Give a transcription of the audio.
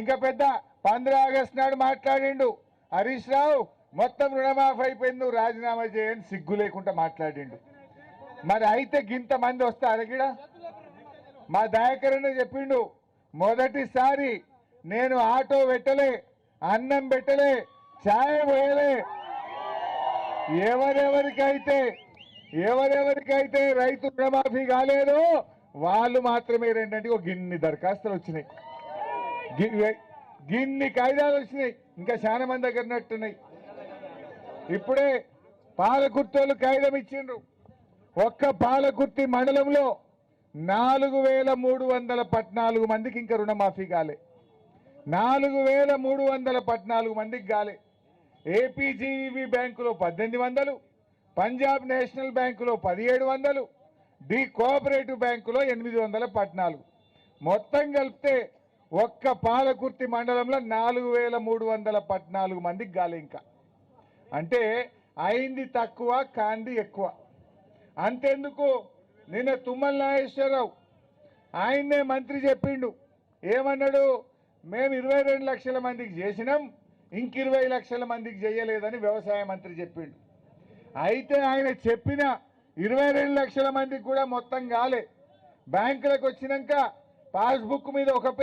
ఇంకా పెద్ద పంద్ర ఆగస్టు నాడు మాట్లాడిండు. హరీష్ రావు మొత్తం రుణమాఫీ అయిపోయింది నువ్వు రాజీనామా చేయని సిగ్గు లేకుండా మాట్లాడిండు. మరి అయితే గింత మంది వస్తారు గిడ మా దయాకరణ చెప్పిండు మొదటిసారి నేను ఆటో పెట్టలే అన్నం పెట్టలే ఛాయ పోయలే. ఎవరెవరికైతే ఎవరెవరికైతే రైతు రుణమాఫీ కాలేదో వాళ్ళు మాత్రమే రెండంటే ఒక గిన్ని దరఖాస్తులు వచ్చినాయి. గిన్ని కాయిదాలు వచ్చినాయి. ఇంకా చాలా మంది దగ్గర ఉన్నట్టున్నాయి ఇప్పుడే పాలకుర్తోళ్ళు కాగితం ఇచ్చిండ్రు. ఒక్క పాలకుర్తి మండలంలో నాలుగు వేల మూడు వందల పద్నాలుగు మందికి ఇంకా రుణమాఫీ కాలే. నాలుగు వేల మూడు వందల పద్నాలుగు మందికి కాలే. ఏపీజీవి బ్యాంకులో పద్దెనిమిది వందలు పంజాబ్ నేషనల్ బ్యాంకులో పదిహేడు వందలు డి కోఆపరేటివ్ బ్యాంకులో ఎనిమిది వందల పద్నాలుగు. మొత్తం కలిపితే ఒక్క పాలకుర్తి మండలంలో నాలుగు వేల మూడు వందల పద్నాలుగు మందికి గాలి ఇంకా. అంటే అయింది తక్కువ కాంది ఎక్కువ. అంతెందుకు? నిన్న తుమ్మల నాగేశ్వరరావు ఆయన్నే మంత్రి చెప్పిండు. ఏమన్నాడు? మేము ఇరవై రెండు లక్షల మందికి చేసినాం ఇంక ఇరవై లక్షల మందికి చేయలేదని వ్యవసాయ మంత్రి చెప్పిండు. అయితే ఆయన చెప్పిన ఇరవై రెండు లక్షల మందికి కూడా మొత్తం కాలే బ్యాంకులకు వచ్చినాక పాస్బుక్ మీద ఒక పే